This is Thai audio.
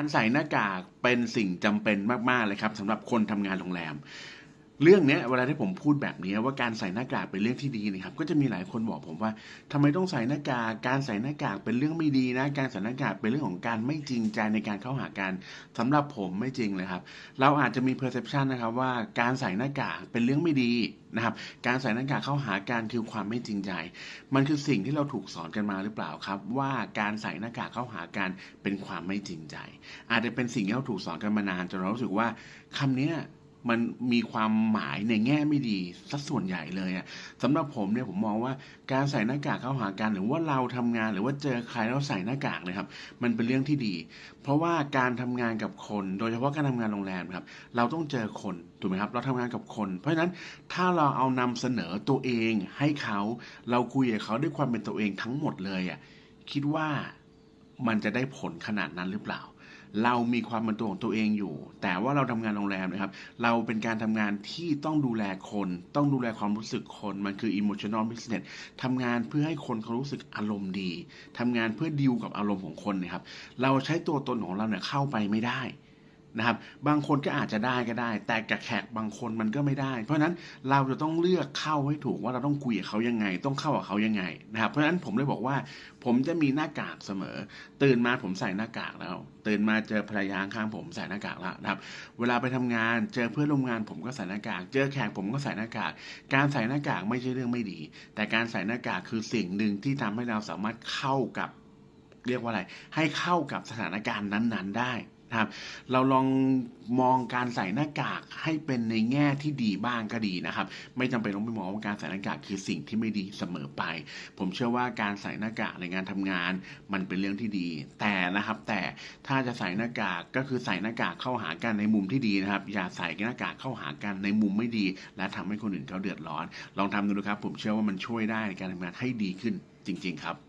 การใส่หน้ากากเป็นสิ่งจำเป็นมาก ๆ เลยครับสำหรับคนทำงานโรงแรม เรื่องเนี้ยเวลาที่ผมพูดแบบนี้ว่าการใส่หน้ากากเป็นเรื่องที่ดีนะครับ ก็จะมีหลายคนบอกผมว่าทำไมต้องใส่หน้ากากการใส่หน้ากากเป็นเรื่องไม่ดีนะ การใส่หน้ากากเป็นเรื่องของการไม่จริงใจในการเข้าหากันสำหรับผมไม่จริงเลยครับ เราอาจจะมี perception นะครับว่าการใส่หน้ากากเป็นเรื่องไม่ดีนะครับ การใส่หน้ากากเข้าหากันคือความไม่จริงใจ มันคือสิ่งที่เราถูกสอนกันมาหรือเปล่าครับ ว่าการใส่หน้ากากเข้าหากันเป็นความไม่จริงใจ อาจจะเป็นสิ่งที่เราถูกสอนกันมานานจนเรารู้สึกว่าคำเนี้ย มันมีความหมายในแง่ไม่ดีสัส่วนใหญ่เลยอะสำหรับผมเนี่ยผมมองว่าการใส่หน้ากากเข้าหากันหรือว่าเราทำงานหรือว่าเจอใครแล้วใส่หน้ากากนะครับ มันเป็นเรื่องที่ดี เพราะว่าการทำงานกับคน โดยเฉพาะการทำงานโรงแรมครับ เราต้องเจอคนถูกไหมครับ เราทำงานกับคน เพราะฉะนั้นถ้าเราเอานำเสนอตัวเองให้เขาเราคุยกับเขาด้วยความเป็นตัวเองทั้งหมดเลยอะคิดว่ามันจะได้ผลขนาดนั้นหรือเปล่า เรามีความเป็นตัวของตัวเองอยู่ แต่ว่าเราทำงานโรงแรมนะครับ เราเป็นการทำงานที่ต้องดูแลคน ต้องดูแลความรู้สึกคน มันคือ emotional business ทำงานเพื่อให้คนเขารู้สึกอารมณ์ดีทำงานเพื่อดิวกับอารมณ์ของคนนะครับ เราใช้ตัวตนของเราเนี่ยเข้าไปไม่ได้ นะครับ บางคนก็อาจจะได้ก็ได้ แต่กับแขกบางคนมันก็ไม่ได้ เพราะฉะนั้นเราจะต้องเลือกเข้าให้ถูกว่าเราต้องคุยกับเขายังไง ต้องเข้ากับเขายังไงนะครับ เพราะฉะนั้นผมเลยบอกว่า ผมจะมีหน้ากากเสมอ ตื่นมาผมใส่หน้ากากแล้ว ตื่นมาเจอภรรยาข้างผมใส่หน้ากากแล้วนะครับ เวลาไปทำงานเจอเพื่อนร่วมงานผมก็ใส่หน้ากาก เจอแขกผมก็ใส่หน้ากาก การใส่หน้ากากไม่ใช่เรื่องไม่ดี แต่การใส่หน้ากากคือสิ่งหนึ่งที่ทำให้เราสามารถเข้ากับเรียกว่าอะไร ให้เข้ากับสถานการณ์นั้น ๆ ได้ นะครับเราลองมองการใส่หน้ากากให้เป็นในแง่ที่ดีบ้างก็ดีนะครับ ไม่จำเป็นต้องไปมองว่าการใส่หน้ากากคือสิ่งที่ไม่ดีเสมอไป ผมเชื่อว่าการใส่หน้ากากในงานทำงาน มันเป็นเรื่องที่ดี แต่นะครับ แต่ถ้าจะใส่หน้ากากก็คือใส่หน้ากากเข้าหากันในมุมที่ดีนะครับ อย่าใส่หน้ากากเข้าหากันในมุมไม่ดี และทำให้คนอื่นเขาเดือดร้อน ลองทำดูนะครับ ผมเชื่อว่ามันช่วยได้ในการทำงานให้ดีขึ้นจริง ๆ ครับ